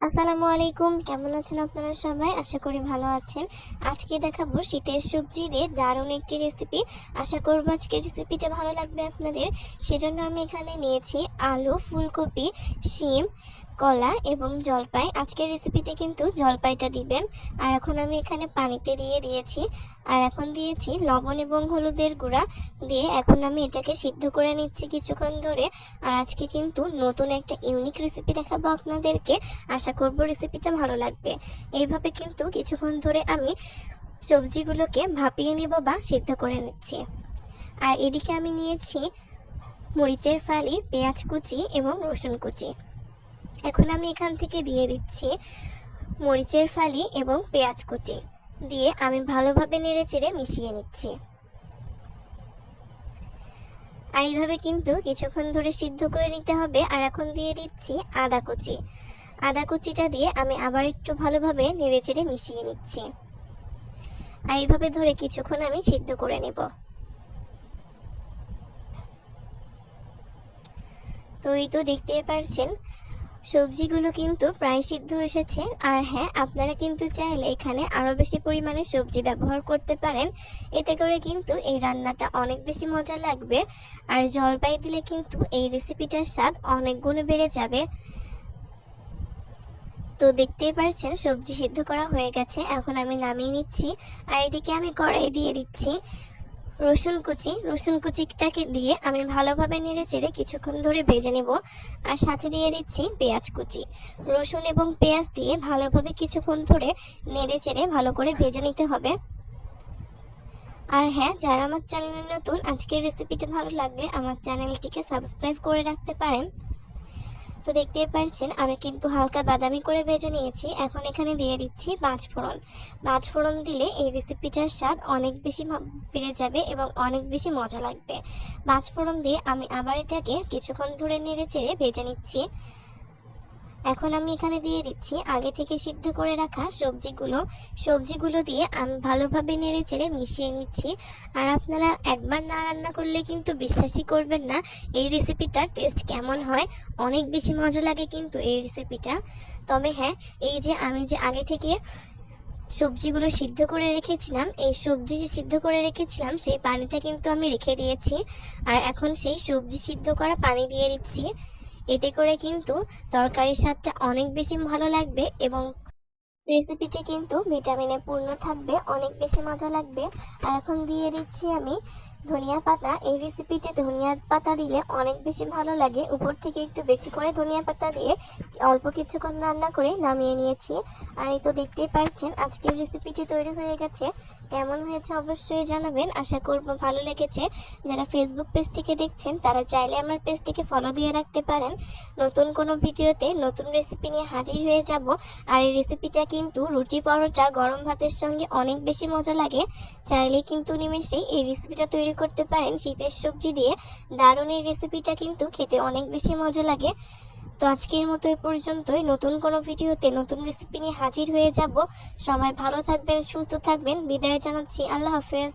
আসসালামু আলাইকুম। কেমন আছেন আপনারা সবাই? আশা করি ভালো আছেন। আজকে দেখাবো শীতের সবজি দিয়ে দারুণ একটি রেসিপি আশা করব আজকে রেসিপিটা ভালো লাগবে আপনাদের। সেজন্য আমি এখানে নিয়েছি আলু, ফুলকপি, শিম কলা এবং জলপাই। আজকের রেসিপিতে কিন্তু জলপাইটা দিবেন। আর এখন আমি এখানে পানিতে দিয়ে দিয়েছি। আর এখন দিয়েছি লবণ এবং হলুদের গুঁড়া। দিয়ে এখন আমি এটাকে সিদ্ধ করে নিচ্ছি কিছুক্ষণ ধরে। আর আজকে কিন্তু নতুন একটা ইউনিক রেসিপি দেখাবো আপনাদেরকে। আশা করব রেসিপিটা ভালো লাগবে। এইভাবে কিন্তু কিছুক্ষণ ধরে আমি সবজিগুলোকে ভাপিয়ে নেব বা সিদ্ধ করে নিচ্ছি। আর এদিকে আমি নিয়েছি মরিচের ফালি, পেঁয়াজ কুচি এবং রসুন কুচি। এখন আমি এখান থেকে দিয়ে দিচ্ছি মরিচের ফালি এবং পেঁয়াজ কুচি। দিয়ে আমি ভালোভাবে নেড়ে চেড়ে মিশিয়ে নিচ্ছি। আর এইভাবে কিন্তু কিছুক্ষণ ধরে সিদ্ধ করে নিতে হবে। আর এখন দিয়ে দিচ্ছি আদা কুচি। আদা কুচিটা দিয়ে আমি আবার একটু ভালোভাবে নেড়ে চেড়ে মিশিয়ে নিচ্ছি। আর এইভাবে ধরে কিছুক্ষণ আমি সিদ্ধ করে নেব। তো এই তো দেখতেই পারছেন। সবজিগুলো কিন্তু প্রায় সিদ্ধ এসেছে। আর হ্যাঁ আপনারা কিন্তু চাইলে এখানে আরও বেশি পরিমাণে সবজি ব্যবহার করতে পারেন। এতে করে কিন্তু এই রান্নাটা অনেক বেশি মজা লাগবে। আর জলপাই দিলে কিন্তু এই রেসিপিটার স্বাদ অনেক গুণে বেড়ে যাবে। তো দেখতেই পারছেন, সবজি সিদ্ধ করা হয়ে গেছে। এখন আমি নামিয়ে নিচ্ছি। আর এদিকে আমি কড়াই দিয়ে দিচ্ছি। রসুন কুচি, রসুন কুচিটাকে দিয়ে আমি ভালোভাবে নেড়ে চেড়ে কিছুক্ষণ ধরে ভেজে নেব আর সাথে দিয়ে দিচ্ছি পেঁয়াজ কুচি। রসুন এবং পেঁয়াজ দিয়ে ভালোভাবে কিছুক্ষণ ধরে নেড়ে চেড়ে ভালো করে ভেজে নিতে হবে। আর হ্যাঁ যারা আমার চ্যানেলে নতুন, আজকের রেসিপিটা ভালো লাগলে আমার চ্যানেলটিকে সাবস্ক্রাইব করে রাখতে পারেন। তো দেখতেই পাচ্ছেন আমি কিন্তু হালকা বাদামি করে ভেজে নিয়েছি। এখন এখানে দিয়ে দিচ্ছি পাঁচ ফোড়ন। পাঁচ ফোড়ন দিলে এই রেসিপিটার স্বাদ অনেক বেশি বেড়ে যাবে এবং অনেক বেশি মজা লাগবে। পাঁচ ফোড়ন দিয়ে আমি আবার এটাকে কিছুক্ষণ ধরে নেড়ে চেড়ে ভেজে নিচ্ছি। এখন আমি এখানে দিয়ে দিচ্ছি আগে থেকে সিদ্ধ করে রাখা সবজিগুলো। সবজিগুলো দিয়ে আমি ভালোভাবে নেড়ে চেড়ে মিশিয়ে নিচ্ছি। আর আপনারা একবার না রান্না করলে কিন্তু বিশ্বাসই করবেন না, এই রেসিপিটার টেস্ট কেমন হয়। অনেক বেশি মজা লাগে কিন্তু এই রেসিপিটা তবে হ্যাঁ এই যে আমি যে আগে থেকে সবজিগুলো সিদ্ধ করে রেখেছিলাম, এই সবজি যে সিদ্ধ করে রেখেছিলাম, সেই পানিটা কিন্তু আমি রেখে দিয়েছি। আর এখন সেই সবজি সিদ্ধ করা পানি দিয়ে দিচ্ছি। এতে করে কিন্তু তরকারির স্বাদটা অনেক বেশি ভালো লাগবে এবং রেসিপিটি কিন্তু ভিটামিনে পূর্ণ থাকবে, অনেক বেশি মজা লাগবে। আর এখন দিয়ে দিচ্ছি আমি ধনিয়া পাতা, এই রেসিপিতে ধনিয়া পাতা দিলে অনেক বেশি ভালো লাগে। উপর থেকে একটু বেশি করে ধনিয়া পাতা দিয়ে অল্প কিছুক্ষণ রান্না করে নামিয়ে নিয়েছি। আর এই তো দেখতেই পারছেন, আজকের রেসিপিটি তৈরি হয়ে গেছে। কেমন হয়েছে অবশ্যই জানাবেন। আশা করব ভালো লেগেছে। যারা ফেসবুক পেজ থেকে দেখছেন, তারা চাইলে আমার পেজটিকে ফলো দিয়ে রাখতে পারেন। নতুন কোনো ভিডিওতে নতুন রেসিপি নিয়ে হাজির হয়ে যাব। আর এই রেসিপিটা কিন্তু রুটি পরোটা, গরম ভাতের সঙ্গে অনেক বেশি মজা লাগে। চাইলে কিন্তু নিমেষেই এই রেসিপিটা তৈরি করতে পারেন শীতের সবজি দিয়ে। দারুণ এই রেসিপিটা কিন্তু খেতে অনেক বেশি মজা লাগে। তো আজকের মতো এ পর্যন্তই। নতুন কোনো ভিডিওতে নতুন রেসিপি নিয়ে হাজির হয়ে যাব। সবাই ভালো থাকবেন, সুস্থ থাকবেন। বিদায় জানাচ্ছি। আল্লাহ হাফেজ।